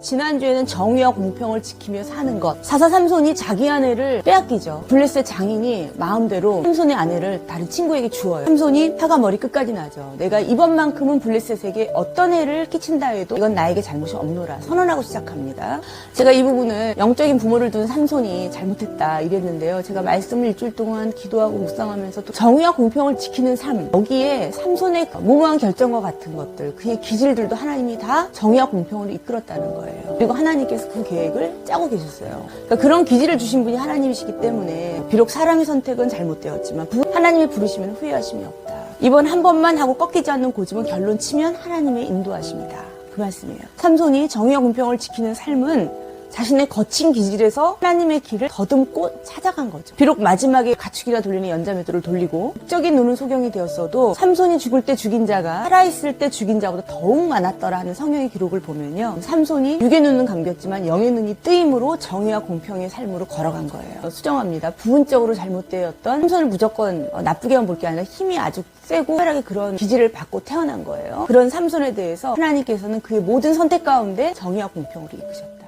지난주에는 정의와 공평을 지키며 사는 것. 사사 삼손이 자기 아내를 빼앗기죠. 블레셋 장인이 마음대로 삼손의 아내를 다른 친구에게 주어요. 삼손이 화가 머리 끝까지 나죠. 내가 이번만큼은 블레셋에게 어떤 해를 끼친다 해도 이건 나에게 잘못이 없노라 선언하고 시작합니다. 제가 이 부분을 영적인 부모를 둔 삼손이 잘못했다 이랬는데요. 제가 말씀을 일주일 동안 기도하고 묵상하면서 또 정의와 공평을 지키는 삶 여기에 삼손의 무모한 결정과 같은 것들 그의 기질들도 하나님이 다 정의와 공평으로 이끌었다는 거예요. 그리고 하나님께서 그 계획을 짜고 계셨어요. 그러니까 그런 기질을 주신 분이 하나님이시기 때문에 비록 사람의 선택은 잘못되었지만 부- 하나님이 부르시면 후회하심이 없다. 이번 한 번만 하고 꺾이지 않는 고집은 결론 치면 하나님의 인도하십니다. 그 말씀이에요. 삼손이 정의와 공평을 지키는 삶은 자신의 거친 기질에서 하나님의 길을 더듬고 찾아간 거죠. 비록 마지막에 가축이라 돌리는 연자매도를 돌리고 극적인 눈은 소경이 되었어도 삼손이 죽을 때 죽인 자가 살아있을 때 죽인 자보다 더욱 많았더라 하는 성경의 기록을 보면요. 삼손이 육의 눈은 감겼지만 영의 눈이 뜨임으로 정의와 공평의 삶으로 걸어간 거예요. 수정합니다. 부분적으로 잘못되었던 삼손을 무조건 어, 나쁘게만 볼 게 아니라 힘이 아주 세고 특별하게 그런 기질을 받고 태어난 거예요. 그런 삼손에 대해서 하나님께서는 그의 모든 선택 가운데 정의와 공평으로 이끄셨다.